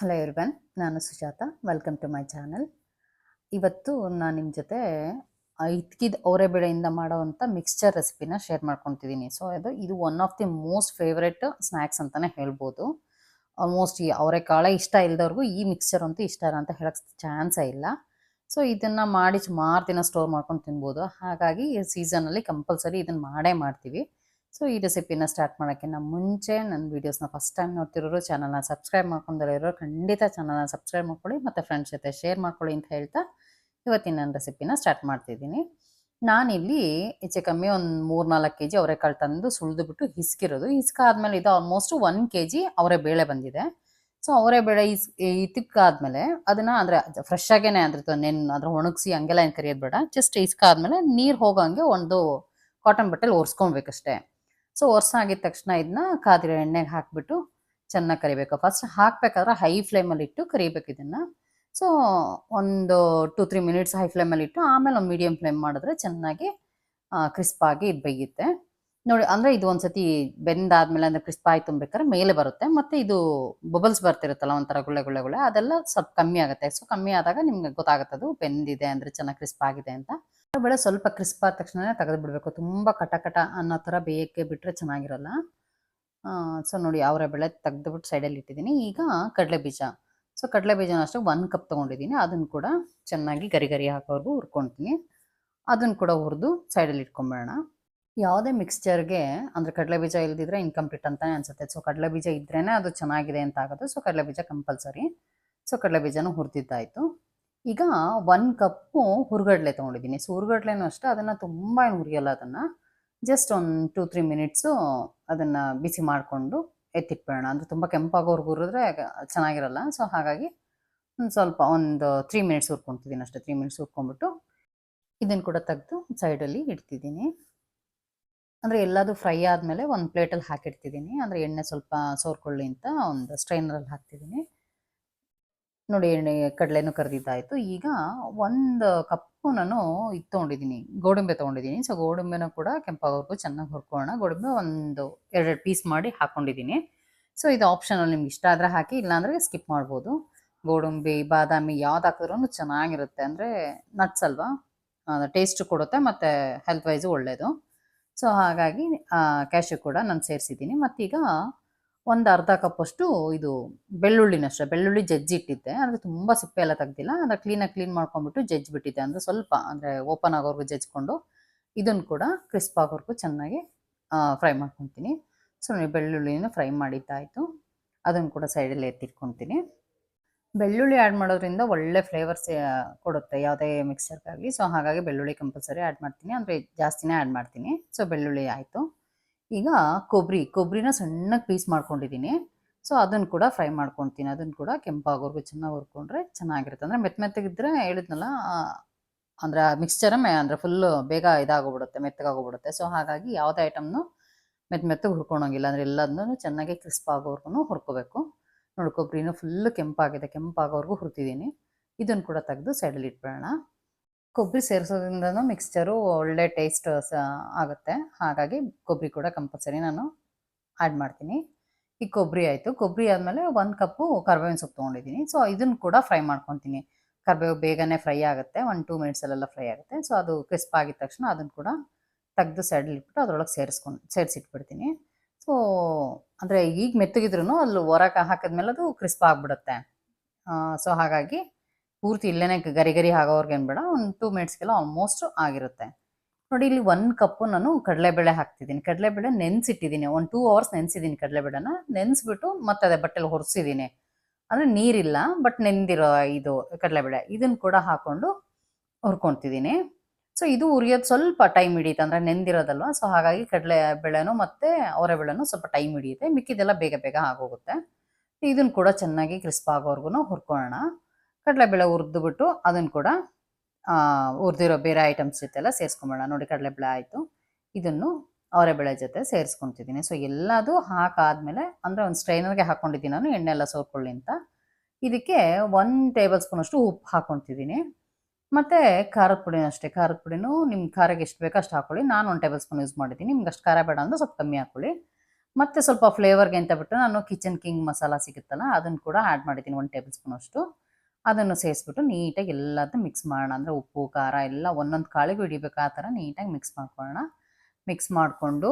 Hello ಇರ್ಬನ್ ನಾನು Sujatha. Welcome to my channel ಇವತ್ತು ನಾನು ನಿಮ್ಮ ಜೊತೆ ಇದ್ಕಿದ ಅವರೆಬೇಳೆಯಿಂದ ಮಾಡೋವಂಥ ಮಿಕ್ಸ್ಚರ್ ರೆಸಿಪಿನ ಶೇರ್ ಮಾಡ್ಕೊತಿದ್ದೀನಿ ಸೊ ಅದು, ಇದು one of the most favourite snacks ಅಂತಲೇ ಹೇಳ್ಬೋದು. ಆಲ್ಮೋಸ್ಟ್ ಈ ಅವರೆಕಾಳೆ ಇಷ್ಟ ಇಲ್ಲದವ್ರಿಗೂ ಈ ಮಿಕ್ಸ್ಚರ್ ಅಂತೂ ಇಷ್ಟ ಇಲ್ಲ ಅಂತ ಹೇಳಕ್ಕೆ ಚಾನ್ಸೇ ಇಲ್ಲ. ಸೊ ಇದನ್ನು ಮಾಡಿ ಸುಮಾರು ದಿನ ಸ್ಟೋರ್ ಮಾಡ್ಕೊಂಡು ತಿನ್ಬೋದು. ಹಾಗಾಗಿ ಸೀಸನಲ್ಲಿ ಕಂಪಲ್ಸರಿ ಇದನ್ನು ಮಾಡೇ ಮಾಡ್ತೀವಿ. ಸೊ, ಈ ರೆಸಿಪಿನ ಸ್ಟಾರ್ಟ್ ಮಾಡೋಕ್ಕಿಂತ ಮುಂಚೆ ನನ್ನ ವೀಡಿಯೋಸ್ನ ಫಸ್ಟ್ ಟೈಮ್ ನೋಡ್ತಿರೋರು ಚಾನಲ್ನ ಸಬ್ಸ್ಕ್ರೈಬ್ ಮಾಡ್ಕೊಂಡಿರೋರು ಖಂಡಿತ ಚಾನಲ್ನ ಸಬ್ಸ್ಕ್ರೈಬ್ ಮಾಡ್ಕೊಳ್ಳಿ ಮತ್ತು ಫ್ರೆಂಡ್ಸ್ ಜೊತೆ ಶೇರ್ ಮಾಡ್ಕೊಳ್ಳಿ ಅಂತ ಹೇಳ್ತಾ ಇವತ್ತಿನ ನನ್ನ ರೆಸಿಪಿನ ಸ್ಟಾರ್ಟ್ ಮಾಡ್ತಿದ್ದೀನಿ. ನಾನಿಲ್ಲಿ ಹೆಚ್ಚು ಕಮ್ಮಿ ಒಂದು ಮೂರು ನಾಲ್ಕು ಕೆ ಜಿ ಅವರೆಕಾಳು ತಂದು ಸುಳಿದುಬಿಟ್ಟು ಹಿಸ್ಕಿರೋದು. ಹಿಸ್ಕಾದ್ಮೇಲೆ ಇದು ಆಲ್ಮೋಸ್ಟ್ ಒನ್ ಕೆ ಜಿ ಅವರೆ ಬೇಳೆ ಬಂದಿದೆ. ಸೊ, ಅವರೇ ಬೇಳೆ ಇಸ್ ಇತಿಕ್ಕಾದ್ಮೇಲೆ ಅದನ್ನ ಅಂದರೆ ಫ್ರೆಶ್ ಆಗೇನೆ ಅದ್ರ ನೆನ್, ಅದ್ರ ಒಣಗಿಸಿ ಹಂಗೆಲ್ಲ ಏನು ಕರಿಯೋದು ಬೇಡ. ಜಸ್ಟ್ ಇಸ್ಕಾದ್ಮೇಲೆ ನೀರು ಹೋಗೋಂಗೆ ಒಂದು ಕಾಟನ್ ಬಟ್ಟೆಲಿ ಒರೆಸ್ಕೊಬೇಕಷ್ಟೇ ಸೊ ಒರ್ಸಾಗಿದ ತಕ್ಷಣ ಇದನ್ನ ಕಾದಿರೋ ಎಣ್ಣೆಗೆ ಹಾಕ್ಬಿಟ್ಟು ಚೆನ್ನಾಗಿ ಕರಿಬೇಕು. ಫಸ್ಟ್ ಹಾಕ್ಬೇಕಾದ್ರೆ ಹೈ ಫ್ಲೇಮಲ್ಲಿ ಇಟ್ಟು ಕರಿಬೇಕು ಇದನ್ನ. ಸೊ ಒಂದು ಟು ತ್ರೀ ಮಿನಿಟ್ಸ್ ಹೈ ಫ್ಲೇಮಲ್ಲಿ ಇಟ್ಟು ಆಮೇಲೆ ಮೀಡಿಯಂ ಫ್ಲೇಮ್ ಮಾಡಿದ್ರೆ ಚೆನ್ನಾಗಿ ಕ್ರಿಸ್ಪಾಗಿ ಇದು ಬೇಯುತ್ತೆ. ನೋಡಿ, ಅಂದರೆ ಇದು ಒಂದ್ಸತಿ ಬೆಂದಾದ್ಮೇಲೆ ಅಂದರೆ ಕ್ರಿಸ್ಪ್ ಆಯ್ತು ಬೇಕಾದ್ರೆ ಮೇಲೆ ಬರುತ್ತೆ. ಮತ್ತೆ ಇದು ಬಬಲ್ಸ್ ಬರ್ತಿರುತ್ತಲ್ಲ ಒಂಥರ ಗುಳ್ಳೆ ಗುಳ್ಳೆ ಗುಳ್ಳೆ, ಅದೆಲ್ಲ ಸ್ವಲ್ಪ ಕಮ್ಮಿ ಆಗುತ್ತೆ. ಸೊ ಕಮ್ಮಿ ಆದಾಗ ನಿಮ್ಗೆ ಗೊತ್ತಾಗುತ್ತೆ ಅದು ಬೆಂದಿದೆ ಅಂದರೆ ಚೆನ್ನಾಗಿ ಕ್ರಿಸ್ಪ್ ಆಗಿದೆ ಅಂತ. ಬೇಳೆ ಸ್ವಲ್ಪ ಕ್ರಿಸ್ಪ್ ಆದ ತಕ್ಷಣ ತೆಗೆದು ಬಿಡಬೇಕು ತುಂಬ ಕಟ ಕಟ ಅನ್ನೋ ಥರ ಬೇಯಕ್ಕೆ ಬಿಟ್ಟರೆ ಚೆನ್ನಾಗಿರಲ್ಲ. ಸೊ ನೋಡಿ ಅವರ ಬೆಳೆ ತೆಗೆದುಬಿಟ್ಟು ಸೈಡಲ್ಲಿ ಇಟ್ಟಿದ್ದೀನಿ. ಈಗ ಕಡಲೆ ಬೀಜ ಸೊ ಕಡಲೆ ಬೀಜನ ಅಷ್ಟೇ ಒಂದು ಕಪ್ ತೊಗೊಂಡಿದ್ದೀನಿ. ಅದನ್ನು ಕೂಡ ಚೆನ್ನಾಗಿ ಗರಿ ಗರಿ ಹಾಕೋರ್ಗು ಹುರ್ಕೊತೀನಿ. ಅದನ್ನು ಕೂಡ ಹುರಿದು ಸೈಡಲ್ಲಿ ಇಟ್ಕೊಂಬಿಡೋಣ ಯಾವುದೇ ಮಿಕ್ಸ್ಚರ್ಗೆ ಅಂದರೆ ಕಡಲೆ ಬೀಜ ಇಲ್ದಿದ್ರೆ ಇನ್ಕಂಪ್ಲೀಟ್ ಅಂತಲೇ ಅನಿಸುತ್ತೆ. ಸೊ ಕಡಲೆ ಬೀಜ ಇದ್ರೇ ಅದು ಚೆನ್ನಾಗಿದೆ ಅಂತ ಆಗೋದು ಸೊ ಕಡಲೆ ಬೀಜ ಕಂಪಲ್ಸರಿ ಸೊ ಕಡಲೆ ಬೀಜನೂ ಹುರಿದಿದ್ದಾಯಿತು. ಈಗ ಒಂದು ಕಪ್ಪು ಹುರ್ಗಡ್ಲೆ ತೊಗೊಂಡಿದ್ದೀನಿ. ಸೊ ಹುರ್ಗಡ್ಲೆನೂ ಅಷ್ಟೇ, ಅದನ್ನು ತುಂಬ ಹುರಿಯಲ್ಲ ಅದನ್ನು. ಜಸ್ಟ್ ಒಂದು ಟೂ ತ್ರೀ ಮಿನಿಟ್ಸು ಅದನ್ನು ಬಿಸಿ ಮಾಡಿಕೊಂಡು ಎತ್ತಿಟ್ಬಿಡೋಣ. ಅಂದರೆ ತುಂಬ ಕೆಂಪಾಗೋರ್ಗೆ ಹುರಿದ್ರೆ ಚೆನ್ನಾಗಿರಲ್ಲ. ಸೊ ಹಾಗಾಗಿ ಒಂದು ಸ್ವಲ್ಪ ಒಂದು ತ್ರೀ ಮಿನಿಟ್ಸ್ ಹುರ್ಕೊತಿದ್ದೀನಿ ಅಷ್ಟೇ. ತ್ರೀ ಮಿನಿಟ್ಸ್ ಹುರ್ಕೊಂಡ್ಬಿಟ್ಟು ಇದನ್ನು ಕೂಡ ತೆಗೆದು ಸೈಡಲ್ಲಿ ಇಡ್ತಿದ್ದೀನಿ. ಅಂದರೆ ಎಲ್ಲದು ಫ್ರೈ ಆದಮೇಲೆ ಒಂದು ಪ್ಲೇಟಲ್ಲಿ ಹಾಕಿಡ್ತಿದ್ದೀನಿ. ಅಂದರೆ ಎಣ್ಣೆ ಸ್ವಲ್ಪ ಸೋರ್ಕೊಳ್ಳಿ ಅಂತ ಒಂದು ಸ್ಟ್ರೈನರಲ್ಲಿ ಹಾಕ್ತಿದ್ದೀನಿ. ನೋಡಿ, ಎಣ್ಣೆ ಕಡಲೆನೂ ಕರೆದಿದ್ದಾಯಿತು. ಈಗ ಒಂದು ಕಪ್ಪು ನಾನು ಇದು ತೊಗೊಂಡಿದ್ದೀನಿ, ಗೋಡಂಬೆ ತೊಗೊಂಡಿದ್ದೀನಿ. ಸೊ ಗೋಡಂಬೆನೂ ಕೂಡ ಕೆಂಪಾಗೋರ್ಗು ಚೆನ್ನಾಗಿ ಹುರ್ಕೊಳ್ಳೋಣ. ಗೋಡಂಬೆ ಒಂದು ಎರಡೆರಡು ಪೀಸ್ ಮಾಡಿ ಹಾಕ್ಕೊಂಡಿದ್ದೀನಿ ಸೊ ಇದು ಆಪ್ಷನಲ್ಲಿ ನಿಮ್ಗೆ ಇಷ್ಟ ಆದರೆ ಹಾಕಿ, ಇಲ್ಲಾಂದರೆ ಸ್ಕಿಪ್ ಮಾಡ್ಬೋದು. ಗೋಡಂಬಿ, ಬಾದಾಮಿ ಯಾವ್ದು ಹಾಕಿದ್ರೂ ಚೆನ್ನಾಗಿರುತ್ತೆ. ಅಂದರೆ ನಟ್ಸ್ ಅಲ್ವಾ? ಟೇಸ್ಟ್ ಕೊಡುತ್ತೆ, ಮತ್ತು ಹೆಲ್ತ್ ವೈಸು ಒಳ್ಳೆಯದು ಸೊ ಹಾಗಾಗಿ ಕ್ಯಾಶು ಕೂಡ ನಾನು ಸೇರಿಸಿದ್ದೀನಿ. ಮತ್ತೀಗ ಒಂದು ಅರ್ಧ ಕಪ್ಪಷ್ಟು ಇದು ಬೆಳ್ಳುಳ್ಳಿನ ಅಷ್ಟೇ. ಬೆಳ್ಳುಳ್ಳಿ ಜಜ್ಜಿ ಇಟ್ಟಿದ್ದೆ. ಅಂದರೆ ತುಂಬ ಸಿಪ್ಪೆ ಎಲ್ಲ ತೆಗ್ದಿಲ್ಲ. ಅಂದರೆ ಕ್ಲೀನಾಗಿ ಕ್ಲೀನ್ ಮಾಡ್ಕೊಂಬಿಟ್ಟು ಜಜ್ಜಿ ಬಿಟ್ಟಿದ್ದೆ. ಅಂದರೆ ಸ್ವಲ್ಪ, ಅಂದರೆ ಓಪನ್ ಆಗೋವರೆಗೂ ಜಜ್ಜಿಕೊಂಡು ಇದನ್ನು ಕೂಡ ಕ್ರಿಸ್ಪ್ ಆಗೋರ್ಗು ಚೆನ್ನಾಗಿ ಫ್ರೈ ಮಾಡ್ಕೊತೀನಿ. ಸೊ ಬೆಳ್ಳುಳ್ಳಿನ ಫ್ರೈ ಮಾಡಿದ್ದಾಯಿತು. ಅದನ್ನು ಕೂಡ ಸೈಡಲ್ಲಿ ಎತ್ತಿಟ್ಕೊತೀನಿ. ಬೆಳ್ಳುಳ್ಳಿ ಆ್ಯಡ್ ಮಾಡೋದ್ರಿಂದ ಒಳ್ಳೆ ಫ್ಲೇವರ್ಸ್ ಕೊಡುತ್ತೆ ಯಾವುದೇ ಮಿಕ್ಸರ್ಗಾಗಲಿ ಸೊ ಹಾಗಾಗಿ ಬೆಳ್ಳುಳ್ಳಿ ಕಂಪಲ್ಸರಿ ಆ್ಯಡ್ ಮಾಡ್ತೀನಿ. ಅಂದರೆ ಜಾಸ್ತಿನೇ ಆ್ಯಡ್ ಮಾಡ್ತೀನಿ. ಸೊ ಬೆಳ್ಳುಳ್ಳಿ ಆಯಿತು. ಈಗ ಕೊಬ್ಬರಿ ಕೊಬ್ಬರಿನ ಸಣ್ಣಗೆ ಪೀಸ್ ಮಾಡ್ಕೊಂಡಿದ್ದೀನಿ. ಸೊ ಅದನ್ನು ಕೂಡ ಫ್ರೈ ಮಾಡ್ಕೊತೀನಿ. ಅದನ್ನು ಕೂಡ ಕೆಂಪಾಗೋರ್ಗು ಚೆನ್ನಾಗಿ ಹುರ್ಕೊಂಡ್ರೆ ಚೆನ್ನಾಗಿರುತ್ತೆ. ಅಂದರೆ ಮೆತ್ತ ಮೆತ್ತಗಿದ್ರೆ ಹೇಳಿದ್ನಲ್ಲ ಅಂದರೆ ಮಿಕ್ಸ್ಚರ ಮೆ, ಅಂದರೆ ಫುಲ್ಲು ಬೇಗ ಇದಾಗೋಗ್ಬಿಡುತ್ತೆ, ಮೆತ್ತಗಾಗೋಗ್ಬಿಡುತ್ತೆ. ಸೊ ಹಾಗಾಗಿ ಯಾವುದೇ ಐಟಮ್ನು ಮೆತ್ತ ಮೆತ್ತಗೆ ಹುರ್ಕೊಳಂಗಿಲ್ಲ. ಅಂದರೆ ಎಲ್ಲದನ್ನೂ ಚೆನ್ನಾಗಿ ಕ್ರಿಸ್ಪ್ ಆಗೋವರೆಗೂ ಹುರ್ಕೋಬೇಕು. ನೋಡಿ ಕೊಬ್ಬರಿನೂ ಫುಲ್ಲು ಕೆಂಪಾಗಿದೆ. ಕೆಂಪಾಗೋವರೆಗೂ ಹುರ್ತಿದ್ದೀನಿ. ಇದನ್ನು ಕೂಡ ತೆಗೆದು ಸೈಡಲ್ಲಿ ಇಟ್ಬಿಡೋಣ. ಕೊಬ್ಬರಿ ಸೇರಿಸೋದ್ರಿಂದನೂ ಮಿಕ್ಸ್ಚರು ಒಳ್ಳೆ ಟೇಸ್ಟ್ ಆಗುತ್ತೆ. ಹಾಗಾಗಿ ಕೊಬ್ಬರಿ ಕೂಡ ಕಂಪಲ್ಸರಿ ನಾನು ಆ್ಯಡ್ ಮಾಡ್ತೀನಿ. ಈ ಕೊಬ್ಬರಿ ಆಯಿತು. ಕೊಬ್ಬರಿ ಆದಮೇಲೆ ಒಂದು ಕಪ್ಪು ಕರ್ಬೇವಿನ ಸೊಪ್ಪು ತೊಗೊಂಡಿದ್ದೀನಿ. ಸೊ ಇದನ್ನು ಕೂಡ ಫ್ರೈ ಮಾಡ್ಕೊತೀನಿ. ಕರ್ಬೇವು ಬೇಗನೆ ಫ್ರೈ ಆಗುತ್ತೆ. ಒಂದು ಟೂ ಮಿನಿಟ್ಸಲ್ಲೆಲ್ಲ ಫ್ರೈ ಆಗುತ್ತೆ. ಸೊ ಅದು ಕ್ರಿಸ್ಪ್ ಆಗಿದ ತಕ್ಷಣ ಅದನ್ನು ಕೂಡ ತೆಗೆದು ಸೈಡಲ್ಲಿ ಇಟ್ಬಿಟ್ಟು ಅದರೊಳಗೆ ಸೇರಿಸ್ಕೊಂಡು, ಸೇರಿಸಿಟ್ಬಿಡ್ತೀನಿ. ಸೊ ಅಂದರೆ ಈಗ ಮೆತ್ತಗಿದ್ರು ಅಲ್ಲಿ ಹೊರಗೆ ಹಾಕಿದ್ಮೇಲೆ ಅದು ಕ್ರಿಸ್ಪ್ ಆಗಿಬಿಡುತ್ತೆ. ಸೊ ಹಾಗಾಗಿ ಪೂರ್ತಿ ಇಲ್ಲೇ ಗರಿ ಗರಿ ಆಗೋರ್ಗೇನು ಬೇಡ, ಒಂದು ಟೂ ಮಿನಿಟ್ಸ್ಗೆಲ್ಲ ಆಲ್ಮೋಸ್ಟ್ ಆಗಿರುತ್ತೆ. ನೋಡಿ, ಇಲ್ಲಿ ಒಂದು ಕಪ್ಪು ನಾನು ಕಡಲೆಬೇಳೆ ಹಾಕ್ತಿದ್ದೀನಿ. ಕಡಲೆಬೇಳೆ ನೆನೆಸಿಟ್ಟಿದ್ದೀನಿ. ಒಂದು ಟೂ ಅವರ್ಸ್ ನೆನೆಸಿದ್ದೀನಿ ಕಡಲೆಬೇಳೆನ. ನೆನೆಸ್ಬಿಟ್ಟು ಮತ್ತೆ ಅದೇ ಬಟ್ಟೆಲಿ ಹೊರಿಸಿದ್ದೀನಿ ಅಂದರೆ ನೀರಿಲ್ಲ ಬಟ್ ನೆಂದಿರೋ ಇದು ಕಡಲೆಬೇಳೆ. ಇದನ್ನು ಕೂಡ ಹಾಕ್ಕೊಂಡು ಹುರ್ಕೊತಿದ್ದೀನಿ. ಸೊ ಇದು ಉರಿಯೋದು ಸ್ವಲ್ಪ ಟೈಮ್ ಹಿಡಿಯುತ್ತೆ ಅಂದರೆ ನೆಂದಿರೋದಲ್ವ ಸೊ ಹಾಗಾಗಿ ಕಡಲೆ ಬೆಳೆನೂ ಮತ್ತು ಅವರೆ ಬೆಳೆನೂ ಸ್ವಲ್ಪ ಟೈಮ್ ಹಿಡಿಯುತ್ತೆ ಮಿಕ್ಕಿದೆಲ್ಲ ಬೇಗ ಬೇಗ ಆಗೋಗುತ್ತೆ. ಇದನ್ನು ಕೂಡ ಚೆನ್ನಾಗಿ ಕ್ರಿಸ್ಪ್ ಆಗೋವರೆಗೂ ಹುರ್ಕೊಳ್ಳೋಣ. ಕಡಲೆಬೇಳೆ ಹುರಿದ್ಬಿಟ್ಟು ಅದನ್ನು ಕೂಡ ಹುರಿದಿರೋ ಬೇರೆ ಐಟಮ್ಸ್ ಜೊತೆ ಎಲ್ಲ ಸೇರಿಸ್ಕೊಂಬೇಡ ನೋಡಿ ಕಡಲೆಬೇಳೆ ಆಯಿತು. ಇದನ್ನು ಅವರೆಬೇಳೆ ಜೊತೆ ಸೇರಿಸ್ಕೊತಿದ್ದೀನಿ. ಸೊ ಎಲ್ಲದು ಹಾಕಾದ್ಮೇಲೆ, ಅಂದರೆ ಒಂದು ಸ್ಟ್ರೈನರ್ಗೆ ಹಾಕ್ಕೊಂಡಿದ್ದೀನಿ ನಾನು ಎಣ್ಣೆ ಎಲ್ಲ ಸೋರ್ಕೊಳ್ಳಿ ಅಂತ. ಇದಕ್ಕೆ ಒನ್ ಟೇಬಲ್ ಸ್ಪೂನ್ ಅಷ್ಟು ಉಪ್ಪು ಹಾಕ್ಕೊತಿದ್ದೀನಿ. ಮತ್ತು ಖಾರದ ಪುಡಿನೂ ಅಷ್ಟೇ. ಖಾರದ ಪುಡಿನೂ ನಿಮ್ಮ ಖಾರಕ್ಕೆ ಎಷ್ಟು ಬೇಕೋ ಅಷ್ಟು ಹಾಕೊಳ್ಳಿ. ನಾನು ಒಂದು ಟೇಬಲ್ ಸ್ಪೂನ್ ಯೂಸ್ ಮಾಡಿದ್ದೀನಿ. ನಿಮ್ಗೆ ಅಷ್ಟು ಖಾರ ಬೇಡ ಅಂದರೆ ಸ್ವಲ್ಪ ಕಮ್ಮಿ ಹಾಕ್ಕೊಳ್ಳಿ ಮತ್ತು ಸ್ವಲ್ಪ ಫ್ಲೇವರ್ಗೆ ಅಂತ ಬಿಟ್ಟು ನಾನು ಕಿಚನ್ ಕಿಂಗ್ ಮಸಾಲ ಸಿಗುತ್ತಲ್ಲ, ಅದನ್ನು ಕೂಡ ಆ್ಯಡ್ ಮಾಡಿದ್ದೀನಿ. ಒಂದು ಟೇಬಲ್ ಸ್ಪೂನ್ ಅಷ್ಟು. ಅದನ್ನು ಸೇರಿಸ್ಬಿಟ್ಟು ನೀಟಾಗಿ ಎಲ್ಲದನ್ನು ಮಿಕ್ಸ್ ಮಾಡೋಣ. ಅಂದರೆ ಉಪ್ಪು, ಖಾರ ಎಲ್ಲ ಒಂದೊಂದು ಕಾಳಿಗೆ ಹಿಡಿಬೇಕು ಆ ಥರ ನೀಟಾಗಿ ಮಿಕ್ಸ್ ಮಾಡ್ಕೊಳ್ಳೋಣ. ಮಿಕ್ಸ್ ಮಾಡಿಕೊಂಡು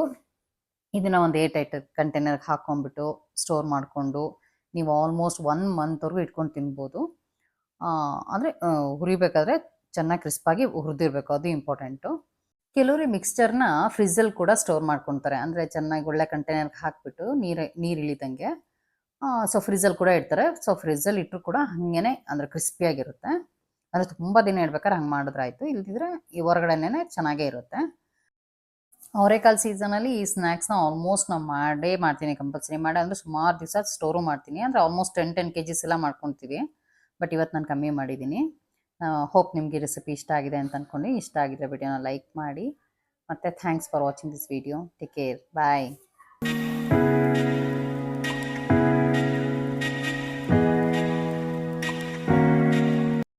ಇದನ್ನು ಒಂದು ಏಟ್ ಐಟ್ ಕಂಟೈನರ್ಗೆ ಹಾಕ್ಕೊಂಡ್ಬಿಟ್ಟು ಸ್ಟೋರ್ ಮಾಡಿಕೊಂಡು ನೀವು ಆಲ್ಮೋಸ್ಟ್ ಒನ್ ಮಂತ್ವರೆಗೂ ಇಟ್ಕೊಂಡು ತಿನ್ಬೋದು. ಅಂದರೆ ಹುರಿಬೇಕಾದ್ರೆ ಚೆನ್ನಾಗಿ ಕ್ರಿಸ್ಪಾಗಿ ಹುರಿದಿರಬೇಕು. ಅದು ಇಂಪಾರ್ಟೆಂಟು ಕೆಲವರು ಮಿಕ್ಸ್ಚರ್ನ ಫ್ರಿಜ್ಜಲ್ಲಿ ಕೂಡ ಸ್ಟೋರ್ ಮಾಡ್ಕೊತಾರೆ. ಅಂದರೆ ಚೆನ್ನಾಗಿ ಒಳ್ಳೆ ಕಂಟೈನರ್ಗೆ ಹಾಕ್ಬಿಟ್ಟು ನೀರು ನೀರು ಇಳಿದಂಗೆ ಸೊ ಫ್ರಿಜ್ಜಲ್ಲಿ ಕೂಡ ಇಡ್ತಾರೆ. ಸೊ ಫ್ರಿಜ್ಜಲ್ಲಿ ಇಟ್ಟರು ಕೂಡ ಹಾಗೇನೆ ಅಂದರೆ ಕ್ರಿಸ್ಪಿಯಾಗಿರುತ್ತೆ ಅಂದರೆ ತುಂಬ ದಿನ ಇಡ್ಬೇಕಾದ್ರೆ ಹಂಗೆ ಮಾಡಿದ್ರೆ ಆಯಿತು ಇಲ್ದಿದ್ರೆ ಈ ಹೊರಗಡೆನೇ ಚೆನ್ನಾಗೇ ಇರುತ್ತೆ. ಅವರೆಕಾಳು ಸೀಸನಲ್ಲಿ ಈ ಸ್ನ್ಯಾಕ್ಸ್ನ ಆಲ್ಮೋಸ್ಟ್ ನಾವು ಮಾಡೇ ಮಾಡ್ತೀನಿ ಕಂಪಲ್ಸರಿ ಮಾಡಿ ಅಂದರೆ ಸುಮಾರು ದಿವಸ ಸ್ಟೋರು ಮಾಡ್ತೀನಿ. ಅಂದರೆ almost ten ten K Gs ಎಲ್ಲ ಮಾಡ್ಕೊತೀವಿ. ಬಟ್ ಇವತ್ತು ನಾನು ಕಮ್ಮಿ ಮಾಡಿದ್ದೀನಿ. ಹೋಪ್ ನಿಮಗೆ ರೆಸಿಪಿ ಇಷ್ಟ ಆಗಿದೆ ಅಂತ ಅಂದ್ಕೊಂಡು ಇಷ್ಟ ಆಗಿದ್ರೆ ವಿಡಿಯೋನ ಲೈಕ್ ಮಾಡಿ. ಮತ್ತು thanks for watching this video take care bye